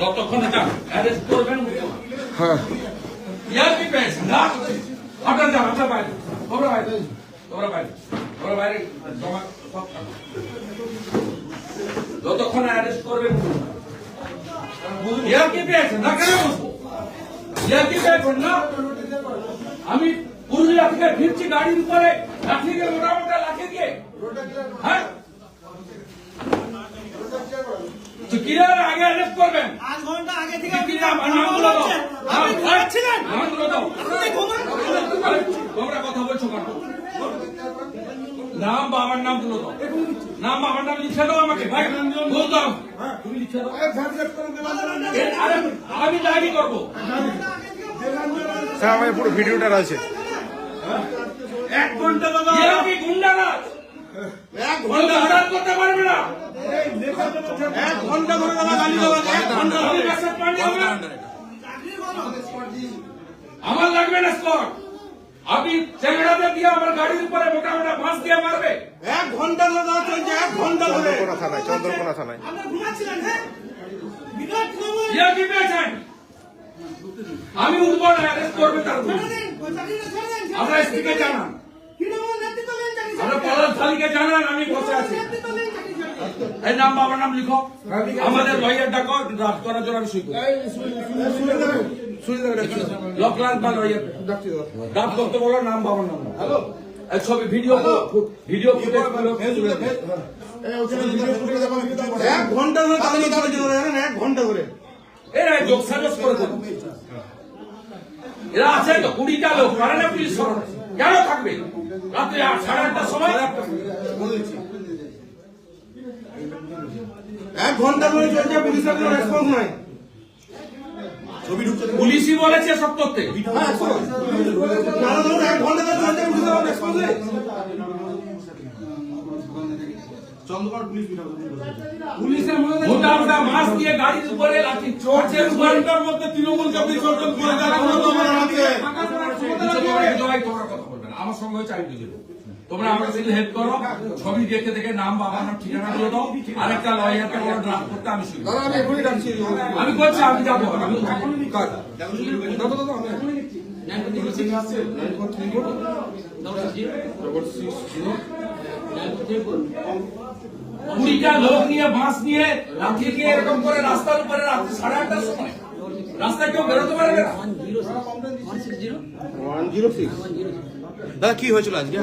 যতক্ষণ এটা অ্যারেস্ট করবেন হ্যাঁ। ইয়ার কি পেয়েছেন না। আপনার যান আপনার বাইরে। তোমরা বাইরে তোমরা বাইরে। তোমরা বাইরে জমা সব যতক্ষণ অ্যারেস্ট করবেন ইয়ার কি না কেন? ইয়ার কি পেয়েছেন না। আমি পুরুলিয়া থেকে ফিরছি গাড়ির উপরে। লাঠি দিয়ে মোটা মোটা লাঠি দিয়ে হ্যাঁ তো কিরার আগে অ্যারেস্ট করবেন? আধ ঘণ্টা আগে থেকে কি নাম নামগুলো দাও আপনি ঘুমাচ্ছিলেন? নামগুলো দাও আপনি তোমরা কথা বলছো কেন? নাম বাবার নামগুলো দাও নাম বাবার নাম লিখে দাও আমাকে ভাই। বলতাম তুমি লিখে দাও আরে আমি ডায়েরি করব। স্যার আমার পুরো ভিডিওটা রয়েছে। এক ঘণ্টা দাদা গুন্ডারাজ? এক অর্ডার করতে পারবে না। এক ঘণ্টা ধরে দাদা গালি দেওয়া এক ঘণ্টা ধরে মেসেজ পাঠিয়ে আমার লাগবে না স্কট আপনি চেংড়াতে দিয়ে আমার গাড়ির উপরে মোটা মোটা বাঁশ দিয়ে মারবে। এক ঘণ্টা ধরে দাদা চলছে এক ঘণ্টা ধরে। চন্দ্রকোনা থানায় চন্দ্রকোনা থানায়। আমরা ঘুমাচ্ছিলেন হ্যাঁ? বিরাট ইয়ে কি পেয়েছেন? আমি উঠবো না অ্যারেস্ট করবে তার আমরা স্ত্রীকে জানান। শালীকে জানান আমি বসে আছি। এই নাম বাবার নাম লিখো। আমাদের লয়ার ডাকো ড্রাফট করার জন্য আমি সুইব লকলাল বা লয়ার ড্রাফট করতে বলো নাম বাবার নাম। হ্যালো? ছবি ভিডিও ভিডিও ফুটেজ এক ঘণ্টা ধরে দাঁড়িয়ে চলেছিল জানেন এক ঘণ্টা ধরে। এরা যোগ সাজস করে এরা আছে তো কুড়িটা লোক পারে না পুলিশ কেন থাকবে? রাত্রি সাড়ে আটটার সময়? এক ঘণ্টা ধরে চলছে পুলিশের কোনো রেসপন্স নাই। পুলিশই বলেছে সব তথ্যে। এক ঘণ্টা ধরে চলছে পুলিশের রেসপন্স নেই। পুলিশের মধ্যে মোটা মোটা মাছ দিয়ে গাড়ির উপরে লাঠি চড়ছে ঘণ্টার মধ্যে তৃণমূলকে বিসর্জন করে যারা কোনো তোমার আছে জয় তোমরা কথা বলবে না আমার সঙ্গে হয়েছে আমি বুঝে দেবো। তোমরা আমাকে শুধু হেল্প করো ছবি দেখে দেখে নাম বাবার নাম ঠিকানা দিয়ে দাও আরেকটা লয়ারকে বলো ড্রাফট করতে আমি শুরু দাদা আমি এখনই ডাকছি আমি করছি আমি যাব আমি কাজ দাদা দাদা আমি এখনই কুড়িটা লোক নিয়ে বাঁশ নিয়ে লাঠি দিয়ে এরকম করে রাস্তার উপরে রাত্রি সাড়ে আটটার সময়। রাস্তায় কেউ বেরোতে পারবে না। দাদা কি হয়েছিল আজকে?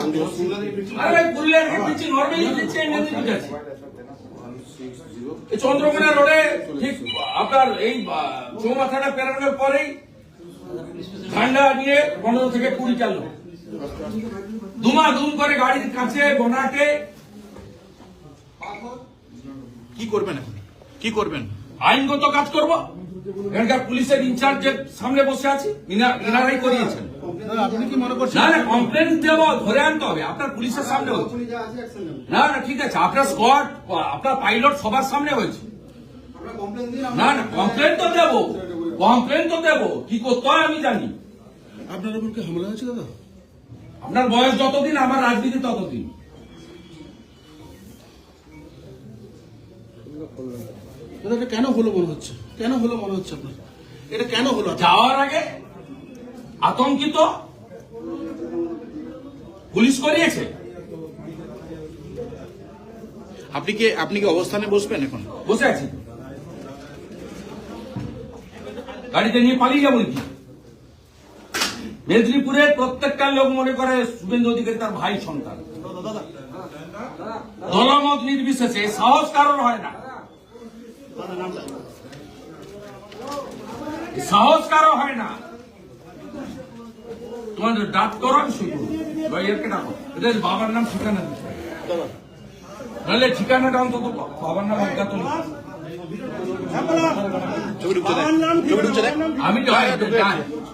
চন্দ্রকোনা রোডে ঠিক আপনার এই চৌমাথাটা পেরানোর পরেই ঠান্ডা নিয়ে পনেরো থেকে কুড়ি চাল দুমা দুম করে গাড়ির কাছে বনাটে। কি করবেন এখন? কি করবেন? আইনগত কাজ করব। এখানকার পুলিশের ইনচার্জের সামনে বসে আছি। ইনা- ইনারাই করিয়েছেন। আপনি কি মনে করছেন? না না কমপ্লেন দেব ধরে আনতে হবে। আপনার পুলিশের সামনে হচ্ছে না না ঠিক আছে। আপনার স্কোয়াড আপনার পাইলট সবার সামনে হয়েছে। না না কমপ্লেন তো দেবো। কমপ্লেন তো দেবো। কি করতে হয় আমি জানি। আপনার উপর কি হামলা হয়েছে দাদা? আপনার বয়স যতদিন আমার রাজনীতি ততদিন। এটা কেন হলো মনে হচ্ছে? কেন হলো মনে হচ্ছে আপনার? এটা কেন হলো যাওয়ার আগে আতঙ্কিত? পুলিশ করিয়েছে? আপনি কি আপনি কি অবস্থানে বসবেন এখন? বসে আছি। গাড়িতে নিয়ে পালিয়ে যাব কি মেদিনীপুরের প্রত্যেকটা লোক মনে করে শুভেন্দু অধিকারী তার ভাই সন্তান। দলমত নির্বিশেষে সাহস কারণ হয় না। সাহস কারও হয় না। তোমাদের ডাক করো আমি শুরু ডাকো। এটা বাবার নাম ঠিকানা নাহলে ঠিকানাটা অন্তত বাবার নাম অজ্ঞাত আমি তো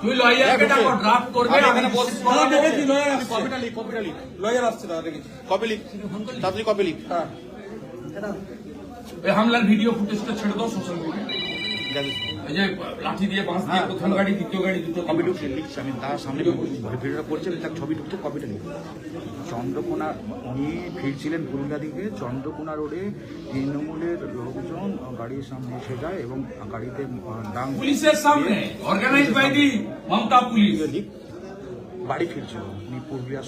তুই লয়ারকে ডাকো ড্রাফট করবে আমি দেখেছি লয়ার আসছে কপিটা লিখ কপিটা লিখ। লয়ার আসছে দাদা দেখেছি। কপি লিখ। তাড়াতাড়ি কপি লিখ। এই হামলার ভিডিও ফুটেজটা ছেড়ে দাও সোশ্যাল মিডিয়ায় লাঠি দিয়ে বাঁশ দিয়ে প্রথম গাড়ি দ্বিতীয় গাড়ি দুটো কপি ঢুকছে লিখছে আমি তার সামনে ভিডিওটা করছি আমি তার ছবি কপিটা চন্দ্রকোনা উনি ফিরছিলেন পুরুলিয়া দিকে চন্দ্রকোনা রোডে তৃণমূলের লোকজন গাড়ির সামনে এসে যায় এবং গাড়িতে আহ, ডাং পুলিশের সামনে organise by the Mamata police. বাড়ি ফিরছিল উনি পুরুলিয়া